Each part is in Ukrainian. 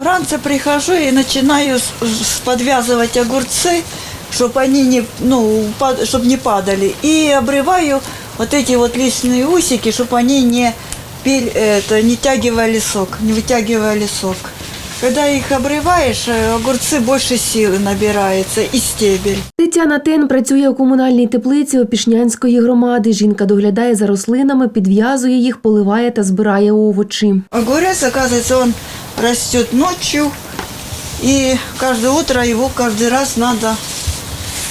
Ранце прихожу и начинаю с- с- подвязывать огурцы, чтобы они не, ну, чтобы не падали. И обрываю вот эти вот листные усики, чтобы они не, пиль- это, не тягивали сок, не вытягивали сок. Когда их обрываешь, э, огурцы больше силы набирается и стебель. Тетяна Тен працює у комунальній теплиці Опішнянської громади. Жінка доглядає за рослинами, підв'язує їх, поливає та збирає овочі. Огурец, оказывается, он растет ночью, и каждое утро его каждый раз надо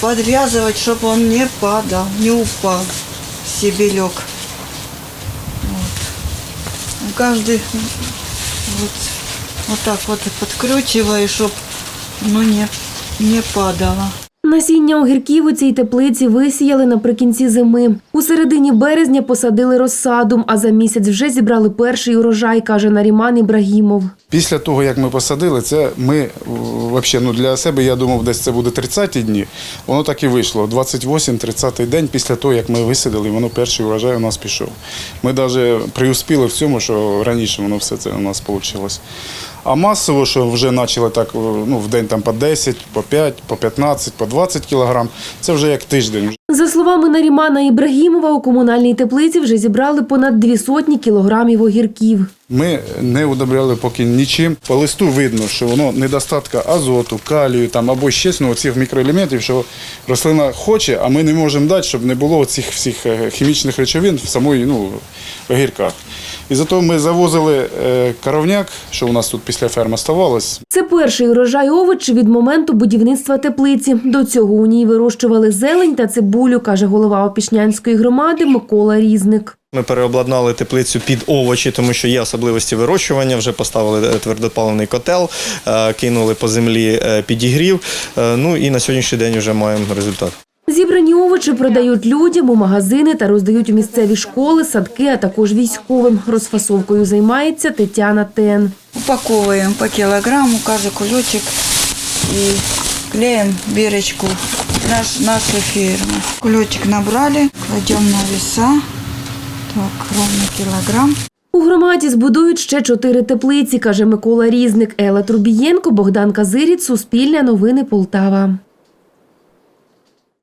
подвязывать, чтобы он не падал, не упал, стебелек. Вот. Каждый вот, вот так вот подкручиваю, чтобы ну, не, не падало. Насіння огірків у цій теплиці висіяли наприкінці зими. У середині березня посадили розсаду, а за місяць вже зібрали перший урожай, каже Наріман Ібрагімов. Після того, як ми посадили, це ми взагалі, ну, для себе, я думав, десь це буде 30 дні. Воно так і вийшло. 28-30 день після того, як ми висадили, воно перший урожай у нас пішов. Ми навіть приуспіли в цьому, що раніше воно все це у нас вийшло. А масово, що вже почали так ну, в день там по 10, по 5, по 15, по 20 кілограм, це вже як тиждень. За словами Нарімана Ібрагімова, у комунальній теплиці вже зібрали понад дві сотні кілограмів огірків. Ми не удобряли поки нічим. По листу видно, що воно недостатка азоту, калію там або ще ну, цих мікроелементів, що рослина хоче, а ми не можемо дати, щоб не було цих всіх е, хімічних речовин в самої ну, огірках. І зато ми завозили е, коровняк, що у нас тут після ферми ставалось. Це перший урожай овочів від моменту будівництва теплиці. До цього у ній вирощували зелень та цибулю, каже голова Опішнянської громади Микола Різник. Ми переобладнали теплицю під овочі, тому що є особливості вирощування. Вже поставили е, твердопаливний котел, е, кинули по землі підігрів. Ну і на сьогоднішній день вже маємо результат. Зібрані овочі продають людям у магазини та роздають у місцеві школи, садки, а також військовим. Розфасовкою займається Тетяна Тен. Упаковываем по килограмму каждый кулечек и клеим бирочку наш, нашей фирмы. Кулечек набрали, кладем на веса. Так, ровно килограмм. У громаді збудують ще чотири теплиці, каже Микола Різник, Ела Трубієнко, Богдан Казиріць, Суспільне новини Полтава.